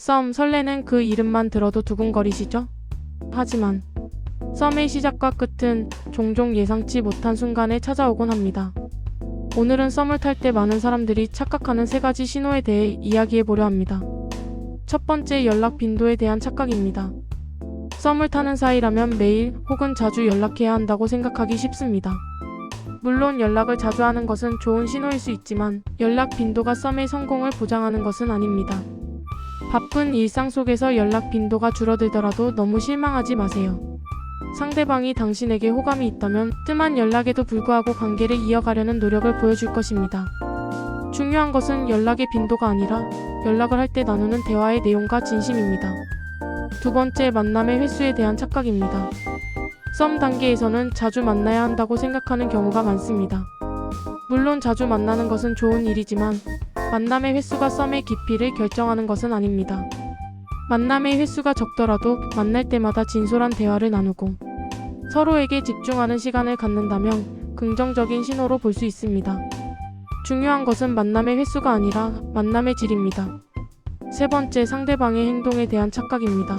썸 설레는 그 이름만 들어도 두근거리시죠? 하지만 썸의 시작과 끝은 종종 예상치 못한 순간에 찾아오곤 합니다. 오늘은 썸을 탈 때 많은 사람들이 착각하는 세 가지 신호에 대해 이야기해 보려 합니다. 첫 번째 연락 빈도에 대한 착각입니다. 썸을 타는 사이라면 매일 혹은 자주 연락해야 한다고 생각하기 쉽습니다. 물론 연락을 자주 하는 것은 좋은 신호일 수 있지만 연락 빈도가 썸의 성공을 보장하는 것은 아닙니다. 바쁜 일상 속에서 연락 빈도가 줄어들더라도 너무 실망하지 마세요. 상대방이 당신에게 호감이 있다면 뜸한 연락에도 불구하고 관계를 이어가려는 노력을 보여줄 것입니다. 중요한 것은 연락의 빈도가 아니라 연락을 할 때 나누는 대화의 내용과 진심입니다. 두 번째 만남의 횟수에 대한 착각입니다. 썸 단계에서는 자주 만나야 한다고 생각하는 경우가 많습니다. 물론 자주 만나는 것은 좋은 일이지만 만남의 횟수가 썸의 깊이를 결정하는 것은 아닙니다. 만남의 횟수가 적더라도 만날 때마다 진솔한 대화를 나누고 서로에게 집중하는 시간을 갖는다면 긍정적인 신호로 볼 수 있습니다. 중요한 것은 만남의 횟수가 아니라 만남의 질입니다. 세 번째 상대방의 행동에 대한 착각입니다.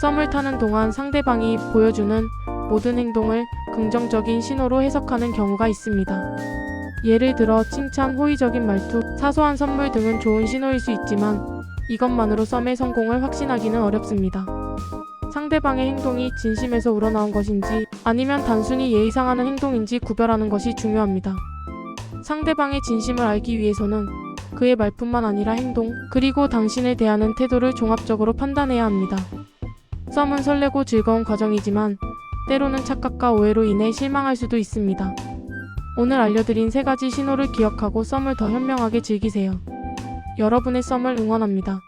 썸을 타는 동안 상대방이 보여주는 모든 행동을 긍정적인 신호로 해석하는 경우가 있습니다. 예를 들어 칭찬, 호의적인 말투, 사소한 선물 등은 좋은 신호일 수 있지만 이것만으로 썸의 성공을 확신하기는 어렵습니다. 상대방의 행동이 진심에서 우러나온 것인지 아니면 단순히 예의상 하는 행동인지 구별하는 것이 중요합니다. 상대방의 진심을 알기 위해서는 그의 말뿐만 아니라 행동, 그리고 당신을 대하는 태도를 종합적으로 판단해야 합니다. 썸은 설레고 즐거운 과정이지만 때로는 착각과 오해로 인해 실망할 수도 있습니다. 오늘 알려드린 세 가지 신호를 기억하고 썸을 더 현명하게 즐기세요. 여러분의 썸을 응원합니다.